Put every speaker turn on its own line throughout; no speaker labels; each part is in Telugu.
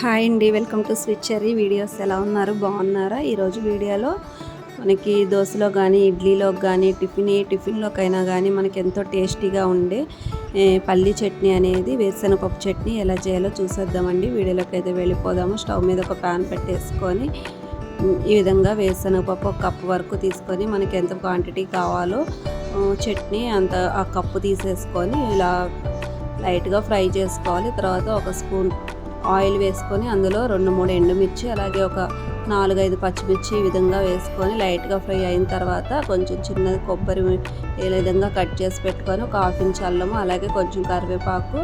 హాయ్ అండి వెల్కమ్ టు స్విచ్చరీ వీడియోస్ ఎలా ఉన్నారు? బాగున్నారా? ఈరోజు వీడియోలో మనకి దోశలో కానీ ఇడ్లీలో కానీ టిఫిన్ ఏ టిఫిన్లోకైనా కానీ మనకి ఎంతో టేస్టీగా ఉండే పల్లి చట్నీ అనేది వేరుశనగపప్పు చట్నీ ఎలా చేయాలో చూసేద్దామండి. వీడియోలోకి అయితే వెళ్ళిపోదాము. స్టవ్ మీద ఒక ప్యాన్ పెట్టేసుకొని ఈ విధంగా వేరుశనగపప్పు ఒక కప్పు వరకు తీసుకొని మనకి ఎంత క్వాంటిటీ కావాలో చట్నీ అంత ఆ కప్పు తీసేసుకొని ఇలా లైట్గా ఫ్రై చేసుకోవాలి. తర్వాత ఒక స్పూన్ ఆయిల్ వేసుకొని అందులో రెండు మూడు ఎండుమిర్చి అలాగే ఒక నాలుగైదు పచ్చిమిర్చి ఈ విధంగా వేసుకొని లైట్గా ఫ్రై అయిన తర్వాత కొంచెం చిన్నది కొబ్బరి ఈ విధంగా కట్ చేసి పెట్టుకొని ఒక హాఫ్ ఇంచ్ అల్లము అలాగే కొంచెం కరివేపాకు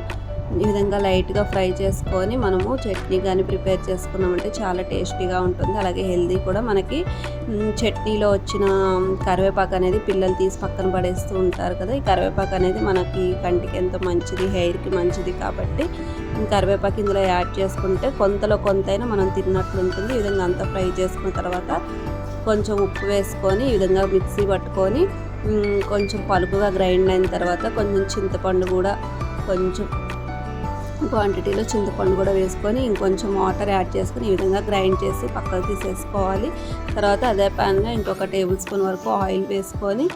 ఈ విధంగా లైట్గా ఫ్రై చేసుకొని మనము చట్నీ కానీ ప్రిపేర్ చేసుకున్నామంటే చాలా టేస్టీగా ఉంటుంది. అలాగే హెల్దీ కూడా మనకి చట్నీలో వచ్చిన కరివేపాకు అనేది పిల్లలు తీసి పక్కన పడేస్తూ ఉంటారు కదా. ఈ కరివేపాకు అనేది మనకి కంటికి ఎంతో మంచిది హెయిర్కి మంచిది కాబట్టి కరివేపాకు ఇందులో యాడ్ చేసుకుంటే కొంతలో కొంతైనా మనం తిన్నట్లు ఉంటుంది. ఈ విధంగా అంతా ఫ్రై చేసుకున్న తర్వాత కొంచెం ఉప్పు వేసుకొని ఈ విధంగా మిక్సీ పట్టుకొని కొంచెం పలుకుగా గ్రైండ్ అయిన తర్వాత కొంచెం చింతపండు కూడా కొంచెం క్వాంటిటీలో చింతపండు కూడా వేసుకొని ఇంకొంచెం వాటర్ యాడ్ చేసుకొని ఈ విధంగా గ్రైండ్ చేసి పక్కకు తీసేసుకోవాలి. తర్వాత అదే ప్యాన్లో ఇంకొక టేబుల్ స్పూన్ వరకు ఆయిల్ వేసుకొని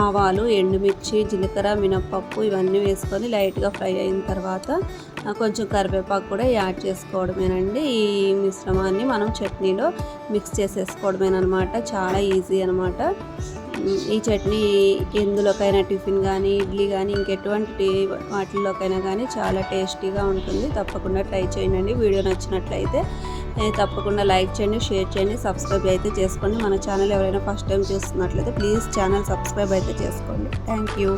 ఆవాలు ఎండుమిర్చి జీలకర్ర మినప్పప్పు ఇవన్నీ వేసుకొని లైట్గా ఫ్రై అయిన తర్వాత కొంచెం కరివేపాకు కూడా యాడ్ చేసుకోవడమేనండి. ఈ మిశ్రమాన్ని మనం చట్నీలో మిక్స్ చేసేసుకోవడమేనమాట. చాలా ఈజీ అనమాట ఈ చట్నీ ఎందులోకైనా టిఫిన్ కానీ ఇడ్లీ కానీ ఇంకెటువంటి వాటిల్లోకైనా కానీ చాలా టేస్టీగా ఉంటుంది. తప్పకుండా ట్రై చేయండి. వీడియో నచ్చినట్లయితే తప్పకుండా లైక్ చేయండి షేర్ చేయండి సబ్స్క్రైబ్ అయితే చేసుకోండి. మన ఛానల్ ఎవరైనా ఫస్ట్ టైం చూస్తున్నట్లయితే ప్లీజ్ ఛానల్ సబ్స్క్రైబ్ అయితే చేసుకోండి. Thank you.